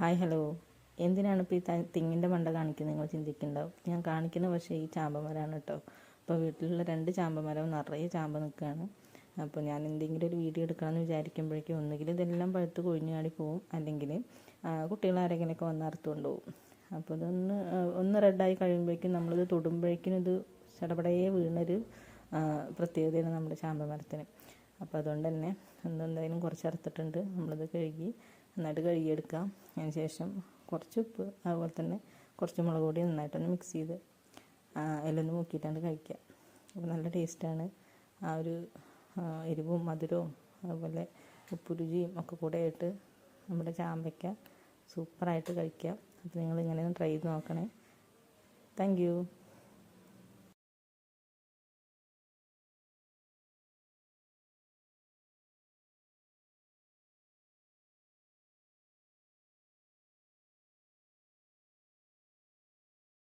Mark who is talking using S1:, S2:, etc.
S1: Hi hello എന്തിനാണ് ഇപ്പോൾ ഈ തെങ്ങിന്റെ മണ്ട കാണിക്കുന്നത്? നിങ്ങൾ ചിന്തിക്കുന്നുണ്ടാവും ഞാൻ കാണിക്കുന്ന പക്ഷേ ഈ ചാമ്പമരമാണ് കേട്ടോ. അപ്പോൾ വീട്ടിലുള്ള രണ്ട് ചാമ്പമരവും നിറയെ ചാമ്പ നിൽക്കുകയാണ്. അപ്പോൾ ഞാൻ എന്തെങ്കിലും ഒരു വീഡിയോ എടുക്കണമെന്ന് വിചാരിക്കുമ്പോഴേക്കും ഒന്നുകിൽ ഇതെല്ലാം പഴുത്ത് കൊഴിഞ്ഞു ചാടി പോവും. അല്ലെങ്കിൽ കുട്ടികൾ ആരെങ്കിലുമൊക്കെ വന്ന് അറുത്തുകൊണ്ട് പോകും അപ്പോൾ ഇതൊന്ന് ഒന്ന് റെഡായി കഴിയുമ്പോഴേക്കും നമ്മളിത് തൊടുമ്പോഴേക്കും ഇത് ചടപടയെ വീണൊരു പ്രത്യേകതയാണ് നമ്മുടെ ചാമ്പമരത്തിന്. അപ്പോൾ അതുകൊണ്ട് തന്നെ എന്തെന്തായാലും കുറച്ച് അറുത്തിട്ടുണ്ട്. നമ്മളത് കഴുകി നന്നായിട്ട് കഴുകിയെടുക്കാം. അതിന് ശേഷം കുറച്ച് ഉപ്പ് അതുപോലെ തന്നെ കുറച്ച് മുളക് പൊടി നന്നായിട്ടൊന്ന് മിക്സ് ചെയ്ത് അതിലൊന്ന് മുക്കിയിട്ടാണ് കഴിക്കുക. അപ്പോൾ നല്ല ടേസ്റ്റാണ് ആ ഒരു എരിവും മധുരവും അതുപോലെ ഉപ്പ് രുചിയും ഒക്കെ കൂടെ ആയിട്ട് നമ്മുടെ ചാമ്പയ്ക്ക സൂപ്പറായിട്ട് കഴിക്കാം. അപ്പോൾ നിങ്ങൾ ഇങ്ങനെ ഒന്ന് ട്രൈ ചെയ്ത് നോക്കണേ. താങ്ക്